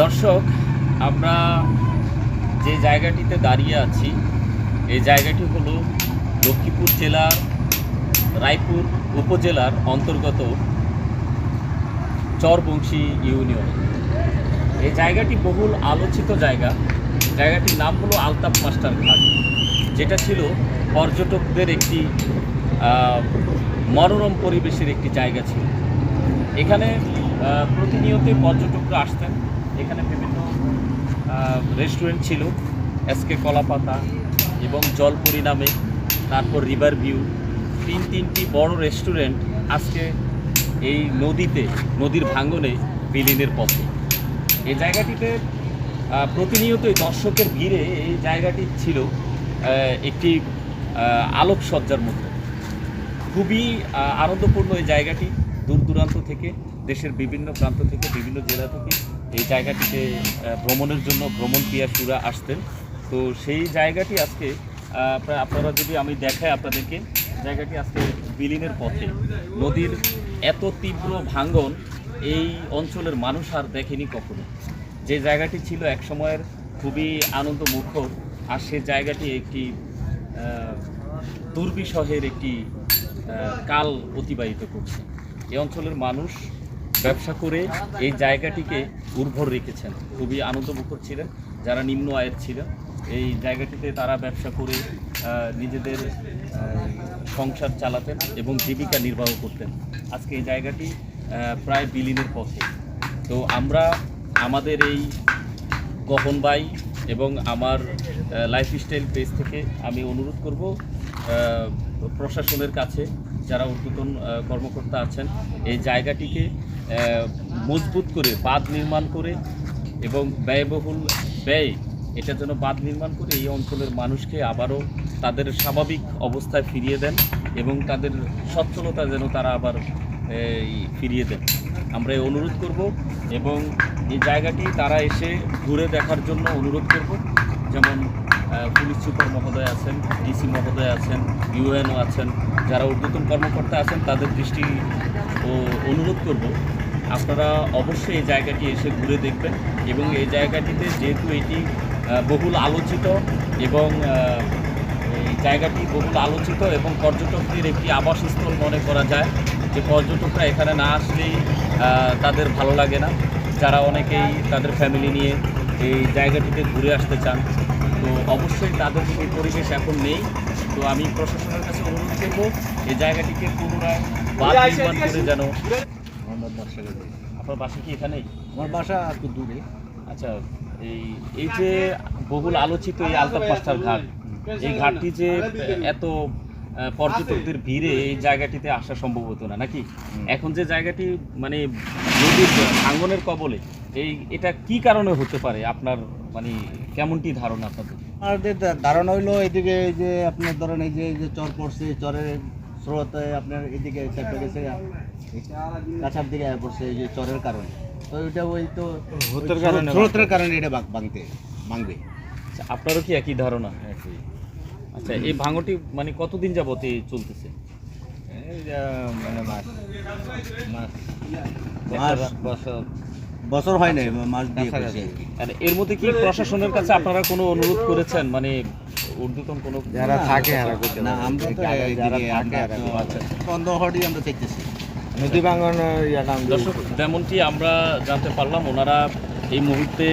দর্শক, আমরা যে জায়গাটিতে দাঁড়িয়ে আছি, এই জায়গাটি হলো লক্ষ্মীপুর জেলার, রায়পুর উপজেলার অন্তর্গত চরবংশী ইউনিয়ন। এই জায়গাটি বহুল আলোচিত জায়গা। জায়গাটির নাম হলো আলতাপ মাস্টার ঘাট, যেটা ছিল পর্যটকদের একটি মনোরম পরিবেশের একটি জায়গা ছিল। এখানে প্রতিনিয়তই পর্যটকরা আসতেন। এখানে বিভিন্ন রেস্টুরেন্ট ছিল এসকে কলাপাতা এবং জলপুরি নামে, তারপর রিভার ভিউ তিন তিনটি বড় রেস্টুরেন্ট আজকে এই নদীতে, নদীর ভাঙনে বিলীনের পথে। এই জায়গাটিতে প্রতিনিয়তই দর্শকের ভিড়ে এই জায়গাটি ছিল একটি আলোকসজ্জার মতো। খুবই আনন্দপূর্ণ এই জায়গাটি দূর দূরান্ত থেকে, দেশের বিভিন্ন প্রান্ত থেকে, বিভিন্ন জেলা থেকে। এই জায়গাটিতে ভ্রমণের জন্য ভ্রমণ পিয়াসুরা আসতেন। তো সেই জায়গাটি আজকে আপনারা যদি আমি দেখাই আপনাদেরকে, জায়গাটি আজকে বিলীনের পথে। নদীর এত তীব্র ভাঙ্গন এই অঞ্চলের মানুষ আর দেখেনি কখনো। যে জায়গাটি ছিল এক সময়ের খুবই আনন্দমুখর, আর সে জায়গাটি একটি দুর্বিষহের একটি কাল অতিবাহিত করছে। এই অঞ্চলের মানুষ ব্যবসা করে এই জায়গাটিকে উর্বর রেখেছেন। খুবই আনন্দমুখর ছিলেন, যারা নিম্ন আয়ের ছিলেন। এই জায়গাটিতে তারা ব্যবসা করে নিজেদের সংসার চালাতেন এবং জীবিকা নির্বাহ করতেন। আজকে এই জায়গাটি প্রায় বিলীনের পথে। তো আমরা আমাদের এই গহন ভাই এবং আমার লাইফস্টাইল পেজ থেকে আমি অনুরোধ করব প্রশাসনের কাছে যারা আহ, কর্মকর্তা আছেন এই জায়গাটিকে মজবুত করে বাঁধ নির্মাণ করে এবং ব্যয়বহুল ব্যয় এটা যেন বাঁধ নির্মাণ করে এই অঞ্চলের মানুষকে আবারও তাদের স্বাভাবিক অবস্থায় ফিরিয়ে দেন এবং তাদের সচ্ছলতা যেন তারা আবার ফিরিয়ে দেন। আমরা এই অনুরোধ করব এবং এই জায়গাটি তারা এসে ঘুরে দেখার জন্য অনুরোধ করব। যেমন পুলিশ সুপার মহোদয় আছেন ডিসি মহোদয় আছেন ইউএনও আছেন যারা ঊর্ধ্বতন কর্মকর্তা আছেন, তাদের দৃষ্টি ও অনুরোধ করব, আপনারা অবশ্যই এই জায়গাটি এসে ঘুরে দেখবেন এবং এই জায়গাটিতে যেহেতু এটি বহুল আলোচিত এবং এই জায়গাটি বহুল আলোচিত এবং পর্যটকদের একটি আবাসস্থল মনে করা যায়, যে পর্যটকরা এখানে না আসলেই তাদের ভালো লাগে না। যারা অনেকেই তাদের ফ্যামিলি নিয়ে এই জায়গাটিতে ঘুরে আসতে চান তো অবশ্যই তাদের সেই পরিবেশ এখন নেই। তো আমি প্রশাসনের কাছে অনুরোধ করব এই জায়গাটিকে পুনরায় বাদ নির্মাণ করে যেন মোহাম্মদ মোর্শেদ আলী। আপনার বাসা কি এখানেই আমার বাসা একটু দূরে। আচ্ছা এই এই যে বহুল আলোচিত এই আলতাপ মাস্টার ঘাট এই ঘাটটি যে এত পর্যটকদের ভিড়ে এই জায়গাটিতে আসা সম্ভব হতো না নাকি? এখন যে জায়গাটি মানে নদীর কবলে এই এটা কি কারণে হতে পারে আপনার মানে কেমনটি ধারণা আপনাদের? আমাদের ধারণা হইল এদিকে এই যে আপনার ধরেন এই যে এই যে চর পড়ছে চরের স্রোতে আপনার এদিকে চেপে গেছে কাছার দিকে পড়ছে এই যে চরের কারণে। তো এটা ওই তো স্রোতের কারণে স্রোতের কারণে এটা ভাঙ- ভাঙতে ভাঙবে। আচ্ছা, আপনারও কি একই ধারণা? আচ্ছা এই ভাঙটি মানে কতদিন যাবত এই চলতেছে? এই যে মানে মাস মাস মাস। বছর বছর হয় নাই মাস দিয়ে কাছাকাছি। আর এর মধ্যে কি প্রশাসনের কাছে আপনারা কোনো অনুরোধ করেছেন? মানে ঊর্ধ্বতন কোনো যারা থাকে না। আমরা তো বন্ধ হওয়ারই আমরা চাইতেছি নদী ভাঙনের ইয়াটা দর্শক যেমনটি আমরা জানতে পারলাম ওনারা এই মুহূর্তে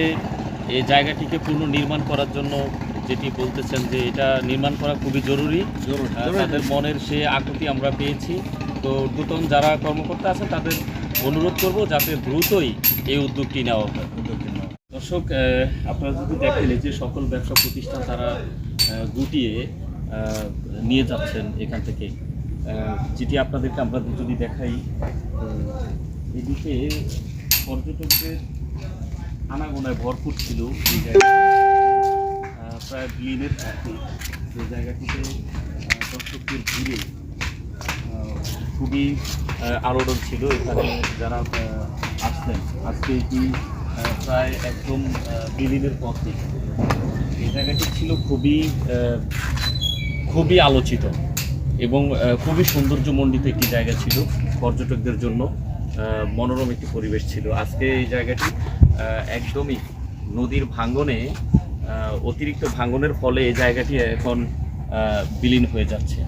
এই জায়গাটিকে পুনঃ নির্মাণ করার জন্য যেটি বলতেছেন যে এটা নির্মাণ করা খুবই জরুরি। জরুরি তাদের মনের সে আকুতি আমরা পেয়েছি। তো ঊর্ধ্বতন যারা কর্মকর্তা আছে তাদের অনুরোধ করব যাতে দ্রুতই এই উদ্যোগটি নেওয়া হয়? দর্শক আপনারা যদি দেখেন যে সকল ব্যবসা প্রতিষ্ঠান তারা গুটিয়ে নিয়ে যাচ্ছেন এখান থেকে। যেটি আপনাদেরকে আমরা যদি দেখাই এদিকে পর্যটকদের আনাগোনায় ভরপুর ছিল এই প্রায় বিলিনের পথে যে জায়গাটিতে দর্শকদের আহ, খুবই আলোড়ন ছিল। এখানে যারা আসছেন। আজকে এটি প্রায় একদম বিলীনের পথে এই জায়গাটি ছিল খুবই খুবই আলোচিত এবং খুবই সৌন্দর্যমণ্ডিত একটি জায়গা ছিল পর্যটকদের জন্য। মনোরম একটি পরিবেশ ছিল। আজকে এই জায়গাটি একদমই নদীর ভাঙ্গনে অতিরিক্ত ভাঙ্গনের ফলে এই জায়গাটি এখন বিলীন হয়ে যাচ্ছে।